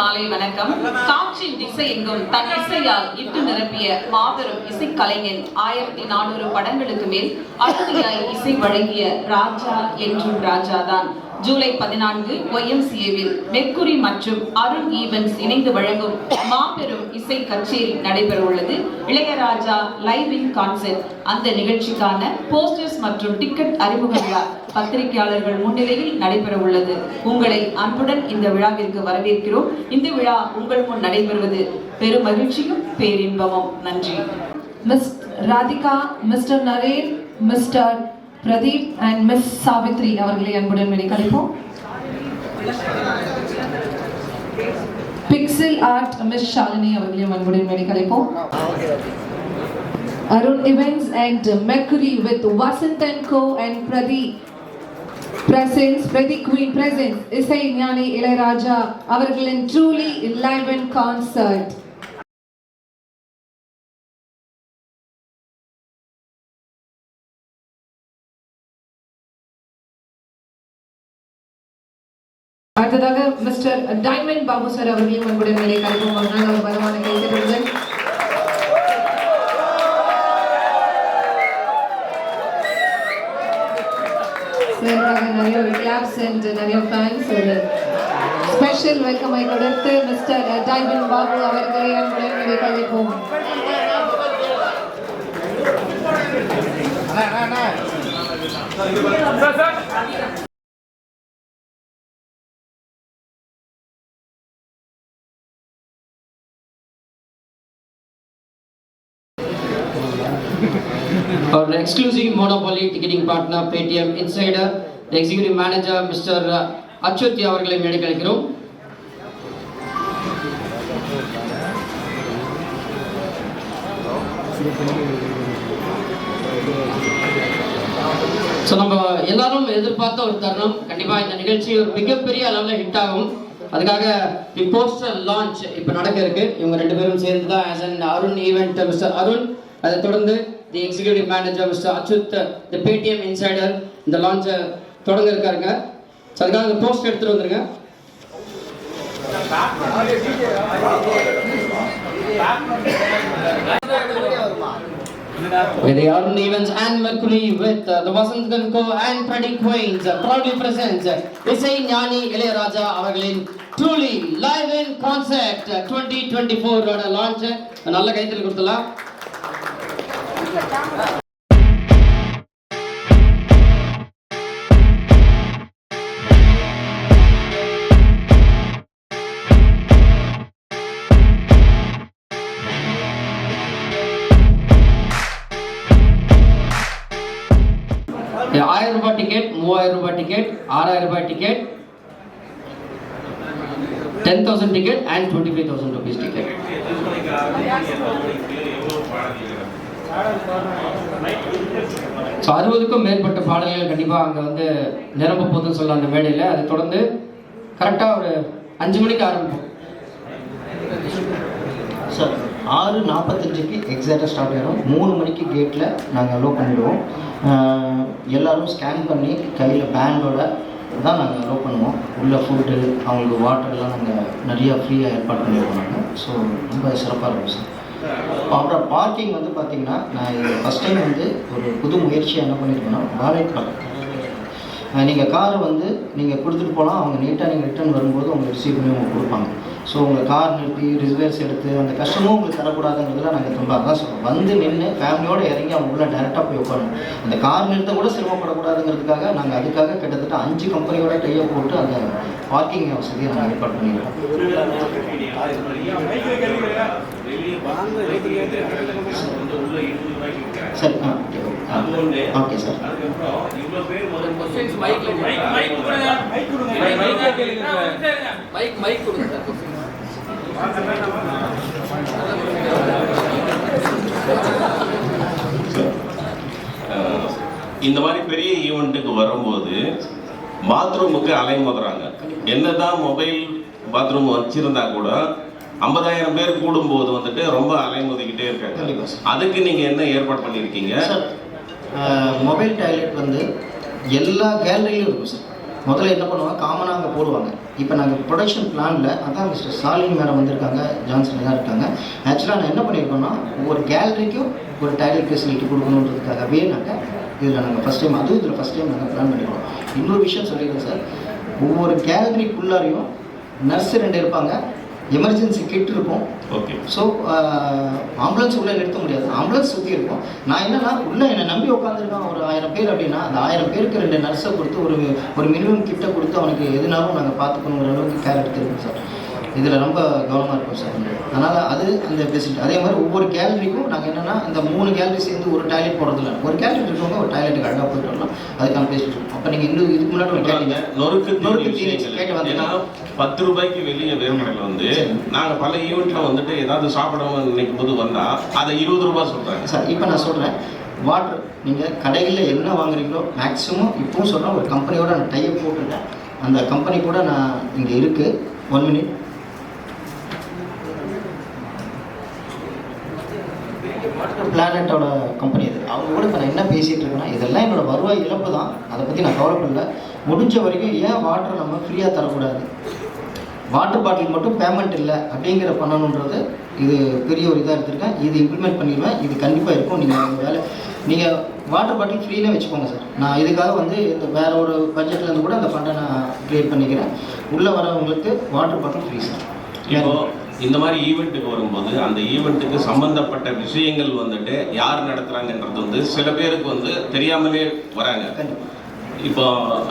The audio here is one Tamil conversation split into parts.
மாலை வணக்கம். காற்றின் திசை எங்கும் தன் இசையால் இட்டு நிரப்பிய மாபெரும் இசைக்கலைஞன் ஆயிரத்தி நானூறு படங்களுக்கு மேல் அறுதியாய் இசை வழங்கிய ராஜா என்றும் ராஜாதான். ஜூலை பதினான்கு ஒய்எம்சிஏவில் மெர்க்குரி மற்றும் அருண் ஈவன்ஸ் இணைந்து வழங்கும் மாபெரும் இசை கச்சேரி நடைபெற உள்ளது இளையராஜா லைவ் இன் கான்சர்ட் அந்த நிகழ்ச்சிக்கான போஸ்டர்ஸ் மற்றும் டிக்கெட் அறிமுக விழா பத்திரிகையாளர்கள் முன்னிலையில் நடைபெற உள்ளது உங்களை அன்புடன் இந்த விழாவிற்கு வரவேற்கிறோம். இந்த விழா உங்கள் முன் நடைபெறுவது பெரும் மகிழ்ச்சியும் பேரின்பமும். நன்றி. Miss Radhika mister Naren mister Pradeep and Miss Savitri அவர்களை அன்புடன் வெளிக்கழிப்போம் பிக்சல் ஆர்ட் மிஸ் ஷாலினி அவர்களையும் அன்புடன் வெளிக்கழிப்போம் Arun events and Mercury with Vasanth and co and Pradeep presents பிரதி குயின் பிரசன்ஸ் இசை ஞானி இளையராஜா அவர்களின் ட்ரூலி லைவ் அண்ட் கான்சர்ட் அடுத்ததாக மிஸ்டர் டைமண்ட் பாபு சார் அவர்களையும் உங்களுடைய மேலே கழிப்போம் அவர்கள் அவர் பலமான கைதட்டுடன் நிறைய கிளாப்ஸ் அண்ட் நிறைய ஃபேன்ஸ் ஒரு ஸ்பெஷல் வெல்கமை கொடுத்து மிஸ்டர் டைமண்ட் பாபு அவர்களை அன்புடன் மேலே கழிப்போம். Our exclusive monopoly ticketing partner Paytm Insider, the executive manager Mr. அச்சுத்தி uh, அவர்களை மேடை கழிக்கிறோம் ஸோ நம்ம எல்லாரும் எதிர்பார்த்த ஒரு தருணம். கண்டிப்பாக இந்த நிகழ்ச்சி ஒரு மிகப்பெரிய அளவில் ஹிட் ஆகும். அதுக்காக தி போஸ்டர் லான்ச் இப்போ நடக்க இருக்கு. இவங்க ரெண்டு பேரும் சேர்ந்து தான் as an Arun event mister Arun அதை தொடர்ந்து the executive manager mister Achuth the Paytm insider இந்த லான்ச்சை தொடங்க இருக்காருங்க ஸோ அதுக்காக அந்த போஸ்ட் எடுத்துட்டு வந்துருங்க. With the Arun Evans and Mercury with uh, the Vasant Ganko and Paddy Queens uh, proudly presents uh, Isai Gnani Ilaiyaraaja அவர்களின் truly live in concert uh, twenty ஃபோரோட லான்ச் நல்ல கைத்தறி கொடுத்துலாம் ஆயிரம் ரூபாய் டிக்கெட் மூவாயிரம் ரூபாய் டிக்கெட் ஆறாயிரம் ரூபாய் ticket ten thousand ticket and twenty five thousand rupees ticket so அறுபதுக்கும் மேற்பட்ட பாடல்கள் கண்டிப்பாக அங்கே வந்து நிரம்ப போகுதுன்னு சொல்லலாம் அந்த மேடையில். அதை தொடர்ந்து கரெக்டாக ஒரு அஞ்சு மணிக்கு ஆரம்பிப்போம். சார் ஆறு நாற்பத்தஞ்சுக்கு எக்ஸாக்டாக ஸ்டார்ட் ஆகிடும் மூணு மணிக்கு கேட்டில் நாங்கள் அலோவ் பண்ணிவிடுவோம் எல்லோரும் ஸ்கேன் பண்ணி கையில் பேண்டோட தான் நாங்கள் அலோவ் பண்ணுவோம். உள்ளே ஃபுட்டு அவங்களுக்கு வாட்டர்லாம் நாங்கள் நிறையா ஃப்ரீயாக ஏற்பாடு பண்ணிடுவோம் நாங்கள் ஸோ ரொம்ப சிறப்பாக இருக்கும் சார் அப்புறம் பார்க்கிங் வந்து பார்த்தீங்கன்னா நான் ஃபஸ்ட் டைம் வந்து ஒரு புது முயற்சியாக என்ன பண்ணியிருக்கேன்னா வாழைப்பழம் நீங்கள் காரை வந்து நீங்கள் கொடுத்துட்டு போகலாம் அவங்க நீட்டாக நீங்கள் ரிட்டர்ன் வரும்போது உங்களுக்கு ரிசீவ் பண்ணி உங்களுக்கு கொடுப்பாங்க. ஸோ உங்கள் கார் நிறுத்தி ரிசர்வேஸ் எடுத்து அந்த கஷ்டமும் உங்களுக்கு தரக்கூடாதுங்கிறதுல நாங்கள் ரொம்ப அதான் சொல்லுவோம் வந்து நின்று ஃபேமிலியோடு இறங்கி அவங்க உள்ள டேரெக்டாக போய் உட்காரணும் அந்த கார் நிறுத்த கூட சிரமப்படக்கூடாதுங்கிறதுக்காக நாங்கள் அதுக்காக கிட்டத்தட்ட அஞ்சு கம்பெனியோட டைப் போட்டு அந்த பார்க்கிங் வசதியை நாங்கள் ஏற்பாடு பண்ணிடுறோம் சரி ஆ ஓகே. சார். அஹ் இந்த மாதிரி பெரிய ஈவெண்ட்டுக்கு வரும்போது பாத்ரூமுக்கு அலைமோதுறாங்க. என்னதான் மொபைல் பாத்ரூம் வச்சிருந்தா கூட ஐம்பதாயிரம் பேர் கூடும்போது வந்துட்டு ரொம்ப அலைமோதிக்கிட்டே இருக்காங்க. அதுக்கு நீங்க என்ன ஏற்பாடு பண்ணியிருக்கீங்க மொபைல் டாய்லெட் வந்து எல்லா கேலரிலையும் இருக்கும் சார் முதல்ல என்ன பண்ணுவாங்க? காமனாக அங்கே போடுவாங்க. இப்போ நாங்கள் ப்ரொடக்ஷன் பிளானில் அதான் மிஸ்டர் ஸ்டாலின் மேடம் வந்திருக்காங்க ஜான்சன் எல்லாம் இருக்காங்க. ஆக்சுவலாக நான் என்ன பண்ணியிருக்கோம்னா ஒவ்வொரு கேலரிக்கும் ஒரு டைலர் ஃபெசிலிட்டி கொடுக்கணுன்றதுக்காகவே நாங்கள் இதில் நாங்கள் ஃபஸ்ட் டைம் அதுவும் இதில் ஃபஸ்ட் டைம் நாங்கள் பிளான் பண்ணியிருக்கோம் இன்னொரு விஷயம் சொல்லிடுறேன் சார் ஒவ்வொரு கேலரிக்குள்ளாரையும் நர்ஸ் ரெண்டு இருப்பாங்க. எமர்ஜென்சி கிட் இருக்கும். ஓகே ஸோ ஆம்புலன்ஸ் உள்ளே நிறுத்த முடியாது. ஆம்புலன்ஸ் சுற்றி இருக்கும். நான் என்னன்னா உள்ளே என்னை நம்பி உட்காந்துருக்கான் ஒரு ஆயிரம் பேர் அப்படின்னா அந்த ஆயிரம் பேருக்கு ரெண்டு நர்ஸை கொடுத்து ஒரு ஒரு மினிமம் கிட்ட கொடுத்து அவனுக்கு எதுனாலும் நாங்கள் பார்த்துக்கணுங்கிற அளவுக்கு கேர் எடுத்துருக்கோம் சார் இதில் ரொம்ப கவனமாக இருக்கும் சார். அதனால் அது அந்த ஃபெசிலிட்டி அதே மாதிரி ஒவ்வொரு கேலரிக்கும் நாங்கள் என்னென்னா இந்த மூணு கேலரி சேர்ந்து ஒரு டாய்லெட் போடுறதில்ல. ஒரு கேலரி இருக்கவங்க ஒரு டாய்லெட்டுக்கு அழகாக போயிட்டு வரலாம். அதுக்கான பேசிட்டு இருக்கோம் அப்போ நீங்கள் இன்னும் இதுக்கு முன்னாடி ஒரு கேட்டீங்க நொறுக்கு நொறுக்கு. கேட்டு வந்தீங்கன்னா பத்து ரூபாய்க்கு வெளியே வேறுமடையில் வந்து நாங்க பல ஈவெண்ட்ல வந்துட்டு ஏதாவது சாப்பிடாம நினைக்கும் போது வந்தா அதை இருபது ரூபாய் சொல்றாங்க. சார் இப்போ நான் சொல்கிறேன் வாட்டர் நீங்கள் கடைகளில் என்ன வாங்குறீங்களோ மேக்ஸிமம் இப்போவும் சொல்கிறேன் ஒரு கம்பெனியோட நான் டைப் போட்டிருக்கேன். அந்த கம்பெனி கூட நான் இங்கே இருக்குது ஒன் மினிட் பிளானட்டோட கம்பெனி இது. அவங்க கூட இப்போ நான் என்ன பேசிகிட்டு இருக்கேன்னா இதெல்லாம் என்னோடய வருவாய் இழப்பு தான். அதை பற்றி நான் கவலைப்படல. முடிஞ்ச வரைக்கும் ஏன் வாட்டர் நம்ம ஃப்ரீயாக தரக்கூடாது? வாட்டர் பாட்டில் மட்டும் பேமெண்ட் இல்லை அப்படிங்கிற பண்ணணுன்றது இது பெரிய ஒரு இதாக எடுத்திருக்கேன். இது இம்ப்ளிமெண்ட் பண்ணிடுவேன். இது கண்டிப்பாக இருக்கும். நீங்கள் உங்கள் வேலை நீங்கள் வாட்டர் பாட்டில் ஃப்ரீலே வச்சுக்கோங்க சார் நான் இதுக்காக வந்து இந்த வேற ஒரு பட்ஜெட்லேருந்து கூட அந்த ஃபண்டை நான் க்ரியேட் பண்ணிக்கிறேன். உள்ளே வரவங்களுக்கு வாட்டர் பாட்டில் ஃப்ரீ சார் இந்த மாதிரி ஈவெண்ட்டுக்கு வரும்போது அந்த ஈவெண்ட்டுக்கு சம்பந்தப்பட்ட விஷயங்கள் வந்துட்டு யார் நடத்துகிறாங்கன்றது வந்து சில பேருக்கு வந்து தெரியாமலே வராங்க. கண்டிப்பாக இப்போ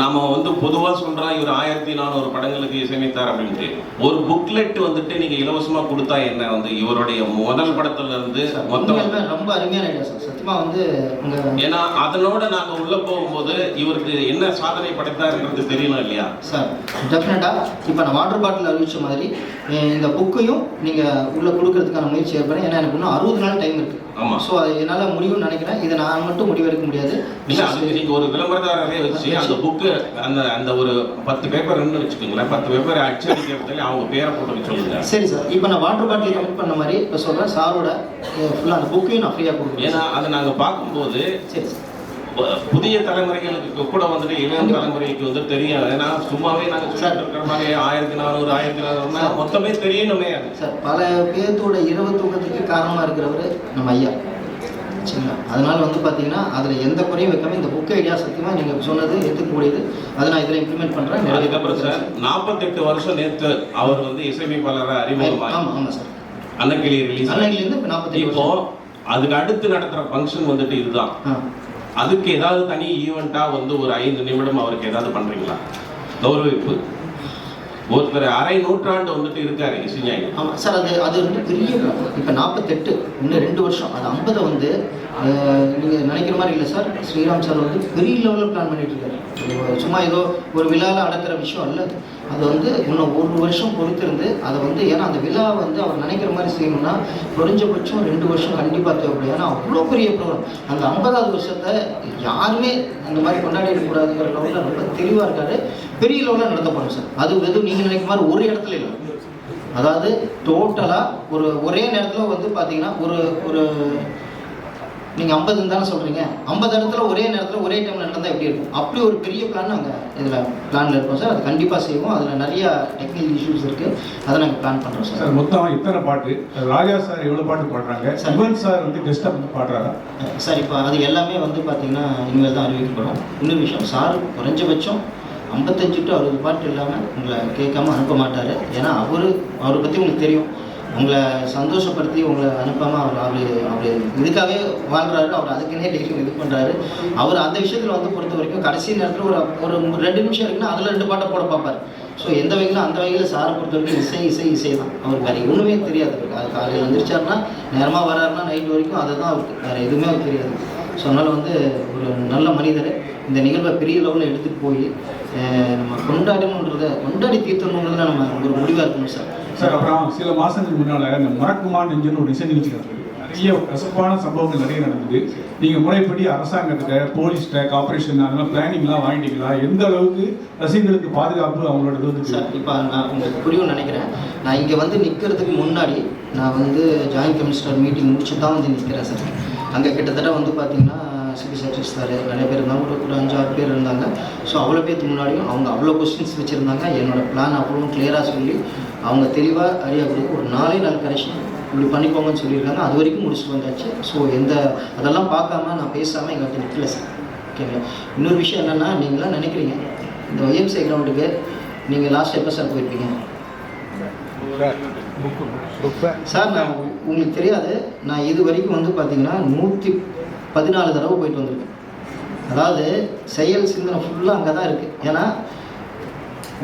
நாம வந்து பொதுவா சொல்றோம் இவர் ஆயிரத்தி நானூறு படங்களுக்கு இசையமைத்தார் அப்படின்ட்டு. ஒரு புக்லெட் வந்துட்டு நீங்க இலவசமா கொடுத்தா என்ன? வந்து இவருடைய முதல் படத்துல இருந்து மொத்தம் ரொம்ப அருமையான ஐடியா சார். சத்தியமாக வந்து ஏன்னா அதனோட நாங்க உள்ள போகும்போது இவருக்கு என்ன சாதனை படைத்தாருன்றது தெரியணும் இல்லையா? சார் டெஃபினட்டாக இப்போ நான் வாட்டர் பாட்டில் அறிவிச்ச மாதிரி இந்த புக்கையும் நீங்கள் உள்ளே கொடுக்கறதுக்கான முயற்சி ஏற்படுறேன். ஏன்னா எனக்கு இன்னும் அறுபது நாள் டைம் இருக்குது ஆமா. ஸோ அது என்னால் முடியும்னு நினைக்கிறேன். இதை நான் மட்டும் முடிவெடுக்க முடியாது. இல்ல அதுக்கு நீங்க ஒரு விளம்பரதாரரே வச்சு அந்த புக்கு அந்த அந்த ஒரு பத்து பேப்பர்னு வச்சுக்கோங்களேன். பத்து பேப்பர் அச்சடிக்கிறதுல அவங்க பேரை போட்டு சொல்லுங்க. சரி சார் இப்போ நான் வாட்டர் பாட்டில் கமிட் பண்ண மாதிரி இப்போ சொல்கிறேன் சாரோட ஃபுல்லாக அந்த புக்கையும் நான் ஃப்ரீயாக கொடுக்குறேன் ஏன்னா அதை நாங்க பார்க்கும்போது சரி சார். புதிய தலைமுறைகளுக்கு கூட வந்துட்டு இளைய தலைமுறைக்கு வந்து தெரியும் ஏன்னா சும்மாவே நாங்க சொல்லிட்டு இருக்கிற மாதிரி ஆயிரத்தி நானூறு ஆயிரத்தி நானூறுனா மொத்தமே தெரியணுமே சார் பல பேர்த்தோட இரவு தூக்கத்துக்கு காரணமாக இருக்கிறவர் நம்ம ஐயா. சரிங்களா அதனால வந்து பார்த்தீங்கன்னா அதில் எந்த குறையும் வைக்காம இந்த புக் ஐடியா சத்தியமாக நீங்கள் சொன்னது ஏற்றுக்கக்கூடியது அதை நான் இதில் இம்ப்ளிமெண்ட் பண்ணுறேன் அதுக்கப்புறம் சார் நாற்பத்தெட்டு வருஷம் நேத்து அவர் வந்து இசையமைப்பாளராக அறிமுகமாகி ஆமாம் ஆமாம் சார். அன்னக்கிளி ரிலீஸ் அன்னையிலேருந்து இப்போ நாற்பத்தெட்டு இப்போ அதுக்கு அடுத்து நடத்துற ஃபங்க்ஷன் வந்துட்டு இதுதான். அதுக்கு ஏதாவது தனி ஈவெண்ட்டா வந்து ஒரு ஐந்து நிமிடம் அவருக்கு ஏதாவது பண்றீங்களா? கௌரவிப்பு. ஒருத்தர் அரை நூற்றாண்டு வந்துட்டு இருக்காரு இசைஞானி. ஆமாம் சார் அது அது வந்து பெரிய இப்போ நாற்பத்தெட்டு இன்னும் ரெண்டு வருஷம். அது ஐம்பதை வந்து நீங்கள் நினைக்கிற மாதிரி இல்லை சார். ஸ்ரீராம் சார் வந்து பெரிய லெவலில் பிளான் பண்ணிட்டு இருக்காரு. சும்மா ஏதோ ஒரு விழாவில் அடக்கிற விஷயம் அல்ல. அது. அது வந்து இன்னும் ஒரு வருஷம் பொறுத்திருந்து அதை வந்து ஏன்னா அந்த விழா வந்து அவர் நினைக்கிற மாதிரி செய்யணும்னா குறைஞ்சபட்சம் ரெண்டு வருஷம் கண்டிப்பாக தேவைப்படும் ஏன்னா அவ்வளோ பெரிய ப்ரோக்ராம் அந்த ஐம்பதாவது வருஷத்தை யாருமே அந்த மாதிரி கொண்டாடிடக்கூடாதுங்கிற லெவலில் ரொம்ப தெளிவாக இருக்காரு. பெரிய லெவலில் நடத்தப்படும் சார். அது எதுவும் நீங்கள் நினைக்கிற மாதிரி ஒரு இடத்துல இல்லை. அதாவது டோட்டலாக ஒரு ஒரே நேரத்தில் வந்து பார்த்தீங்கன்னா ஒரு ஒரு நீங்கள் ஐம்பதுன்னு தானே சொல்கிறீங்க ஐம்பது இடத்துல ஒரே நேரத்தில் ஒரே டைமில் நடந்தால் எப்படி இருக்கும்? அப்படி ஒரு பெரிய பிளான் நாங்கள் இதில் பிளானில் இருக்கோம் சார். அது கண்டிப்பாக செய்வோம். அதில் நிறைய டெக்னிக்கல் இஷ்யூஸ் இருக்குது அதை நாங்கள் பிளான் பண்ணுறோம் சார். சார் மொத்தம் இத்தனை பாட்டு? ராஜா சார் எவ்வளவு பாட்டு பாடுறாங்க? சார். யுவன் சார் வந்து கெஸ்டா பாடுறாரா? சார் இப்போ அது எல்லாமே வந்து பார்த்தீங்கன்னா இனிமேல் தான் அறிவிக்கப்படும். இன்னொரு விஷயம் சார் குறைஞ்சபட்சம் ஐம்பத்தஞ்சு டு அறுபது பாட்டு இல்லாமல் உங்களை கேட்காம அனுப்ப மாட்டார். ஏன்னா அவர் அவரை பற்றி உங்களுக்கு தெரியும். உங்களை சந்தோஷப்படுத்தி உங்களை அனுப்பாமல் அவர் அவர் அவர் இதுக்காகவே வாழ்கிறாரு அவர் அதுக்குன்னே டெய்லியும் இது பண்ணுறாரு அவர் அந்த விஷயத்தில் வந்து பொறுத்த வரைக்கும் கடைசி நேரத்தில் ஒரு ஒரு ரெண்டு நிமிஷம் இருக்குன்னா அதில் ரெண்டு பாட்டை போட பார்ப்பார். ஸோ எந்த வகையில் அந்த வகையில் சாரை பொறுத்த வரைக்கும் இசை இசை இசை தான். அவருக்கு வேறு ஒன்றுமே தெரியாது. அவருக்கு. அது காலையில் எழுந்திரிச்சாருன்னா நேரமாக வராருன்னா நைட் வரைக்கும் அதை தான் அவருக்கு. வேறு எதுவுமே தெரியாது. ஸோ அதனால் வந்து ஒரு நல்ல மனிதர் இந்த நிகழ்வை பெரிய லெவலில் எடுத்துகிட்டு போய் நம்ம கொண்டாடணுன்றதை கொண்டாடி தீர்த்தணுன்றதுல நம்ம ஒரு முடிவாக இருக்கணும் சார். சார் அப்புறம் சில மாசங்களுக்கு முன்னால இந்த மறக்குமா நெஞ்சுன்னு ஒரு இசை நிகழ்ச்சி நடந்தது நிறைய கசப்பான சம்பவங்கள் நிறைய நடந்தது. நீங்க முறைப்படி அரசாங்கத்திட்ட போலீஸ்கிட்ட கார்பரேஷன் மாதிரி பிளானிங்லாம் வாங்கிட்டீங்களா? எந்த அளவுக்கு ரசிகர்களுக்கு பாதுகாப்பு அவங்களோட இது சார் இப்போ நான் உங்களுக்கு புரியும்னு நினைக்கிறேன். நான் இங்கே வந்து நிற்கிறதுக்கு முன்னாடி நான் வந்து ஜாயின்ட் கமிஷனர் மீட்டிங் முடிச்சு தான் வந்து நிற்கிறேன் சார். அங்கே கிட்டத்தட்ட வந்து பார்த்தீங்கன்னா சிபிசைட்டிஸ்ட் தார் நிறைய பேர் இருந்தாங்க. ஒரு ஒரு அஞ்சு ஆறு பேர் இருந்தாங்க. ஸோ அவ்வளோ பேருக்கு முன்னாடியும் அவங்க அவ்வளோ கொஸ்டின்ஸ் வச்சுருந்தாங்க. என்னோடய பிளான் அவ்வளோ கிளியராக சொல்லி அவங்க தெளிவாக அறியா கொடுத்து ஒரு நாலே நாள் கரெக்ஷன் இப்படி பண்ணிக்கோங்கன்னு சொல்லியிருக்காங்க. அது வரைக்கும் முடிச்சுட்டு வந்தாச்சு. ஸோ எந்த அதெல்லாம் பார்க்காம நான் பேசாமல் எங்கள்கிட்ட நிற்கல சார் ஓகேங்களா இன்னொரு விஷயம் என்னென்னா நீங்களாம் நினைக்கிறீங்க. இந்த ஒய்எம்சி கிரவுண்டுக்கு நீங்கள் லாஸ்ட் எப்போ சார் போயிருப்பீங்க? சார் நான் உங்களுக்கு தெரியாது. நான் இது வரைக்கும் வந்து பார்த்தீங்கன்னா நூற்றி பதினாலு தடவை போயிட்டு வந்திருக்கேன். அதாவது செயல் சிந்தனை ஃபுல்லாக அங்கே தான் இருக்குது ஏன்னா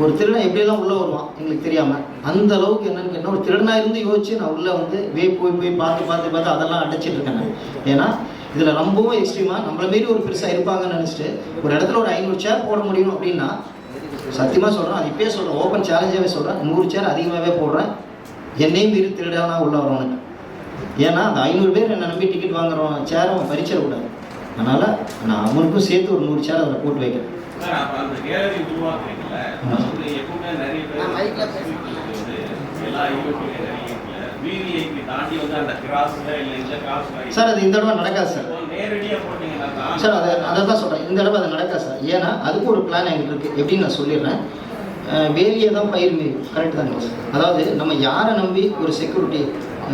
ஒரு திருடன் எப்படியெல்லாம் உள்ளே வருவான் எங்களுக்கு தெரியாமல் அந்த அளவுக்கு என்னன்னு கேட்டால் ஒரு திருடனாக இருந்து யோசிச்சு நான் உள்ளே வந்து வே போய் போய் பார்த்து பார்த்து பார்த்து அதெல்லாம் அடைச்சிட்டு இருக்கேன் நான். ஏன்னா இதில் ரொம்பவும் எக்ஸ்ட்ரீமாக நம்மள மாரி ஒரு பெருசாக இருப்பாங்கன்னு நினச்சிட்டு ஒரு இடத்துல ஒரு ஐநூறு சேர் போட முடியும் அப்படின்னா சத்தியமாக சொல்கிறேன் அது இப்பயே சொல்கிறேன் ஓப்பன் சேலஞ்சாகவே சொல்கிறேன் நூறு சேர் அதிகமாகவே போடுறேன். என்னையும் மீறி திருடானா உள்ள வரவனுக்கு ஏன்னா அந்த ஐநூறு பேர் என்னை நம்பி டிக்கெட் வாங்குறவன் சேரை அவன் பறிச்சிடக்கூடாது அதனால் நான் அவனுக்கும் சேர்த்து ஒரு நூறு சேர் அதில் போட்டு வைக்கிறேன். சார் அது வந்து எப்பவுமே நிறைய பேர் வந்து எல்லா ஈவெண்ட்லயும் நிறைய விவிஐபி தாண்டி வந்து அந்த கிராஸ்ல இல்ல இந்த கிராஸ்ல சார் அது இந்த தடவை நடக்காது சார். சார் அதை அதை தான் சொல்கிறேன் இந்த அளவு அது நடக்காது சார். ஏன்னா அதுக்கு ஒரு பிளான் எங்களுக்கு இருக்குது எப்படின்னு நான் சொல்லிடுறேன். வேலியை தான் பயிர் மேயும் கரெக்ட் தானே சார் அதாவது நம்ம யாரை நம்பி ஒரு செக்யூரிட்டி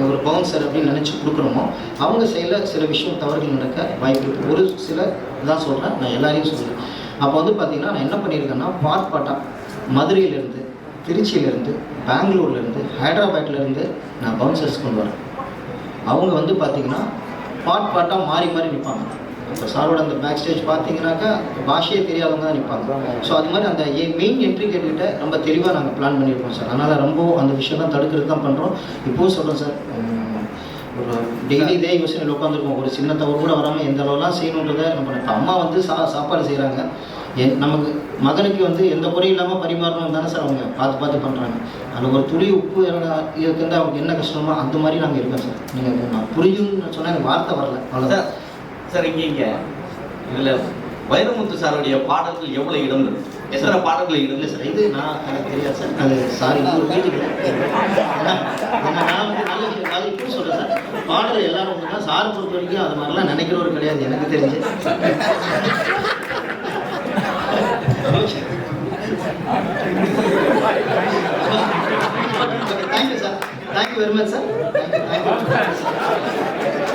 ஒரு பவுன்சர் அப்படின்னு நினச்சி கொடுக்குறோமோ அவங்க செய்யல சில விஷயம் தவறுகள் நடக்க வாய்ப்பு இருக்குது ஒரு சில இதான் சொல்கிறேன் நான் எல்லாரையும் சொல்கிறேன் அப்போ வந்து பார்த்தீங்கன்னா நான் என்ன பண்ணியிருக்கேன்னா பார்ட் மதுரையிலேருந்து திருச்சியிலேருந்து பெங்களூர்லேருந்து ஹைதராபாத்லேருந்து நான் பவுன்சர்ஸ் கொண்டு வரேன். அவங்க வந்து பார்த்திங்கன்னா பாட் பாட்டாக மாறி மாறி நிற்பாங்க இப்போ சாரோட அந்த பேக் ஸ்டேஜ் பார்த்தீங்கன்னாக்கா பாஷையே தெரியாதவங்க தான் நிற்பாங்க ஸோ அது மாதிரி அந்த மெயின் என்ட்ரி கேட்டுக்கிட்ட ரொம்ப தெளிவாக நாங்கள் பிளான் பண்ணியிருக்கோம் சார் அதனால் ரொம்ப அந்த விஷயம் தான் தடுக்கிறது தான் பண்ணுறோம் இப்போவும் சொல்கிறோம் சார் ஒரு டெய்லி இதே யோசனையில் உட்காந்துருக்கோம் ஒரு சின்ன தவறு கூட வராமல் எந்த அளவுலாம் செய்யணுன்றதை நம்ம இப்போ அம்மா வந்து சா சாப்பாடு செய்கிறாங்க என் நமக்கு மகனுக்கு வந்து எந்த குறையும் இல்லாமல் பரிமாறணும் தானே சார் அவங்க பார்த்து பார்த்து பண்ணுறாங்க அதில் ஒரு துளி உப்பு இருக்குன்னு அவங்க என்ன கஷ்டமோ அந்த மாதிரி நாங்கள் இருக்கோம் சார். நீங்கள் நான் புரியும்னு சொன்னால் எனக்கு வார்த்தை வரல. அவ்வளோதான் சார் சார் இங்க இங்க. இதுல வைரமுத்து சாருடைய பாடல்கள் எவ்வளவு இடம் இருக்கு? எத்தனை பாடல்கள் இடம் இல்லை சார்? இது நான் எனக்கு தெரியாது சார். அது சாரி ஒரு வீட்டுக்கு நான் வந்து நல்ல இப்போ சொல்கிறேன் சார். பாடல் எல்லாரும் ஒன்று தான் சார் பொறுத்த வரைக்கும் அது மாதிரிலாம் நினைக்கிறவர் கிடையாது எனக்கு தெரிஞ்சு. Thank you very much, sir. Thank you. Thank you.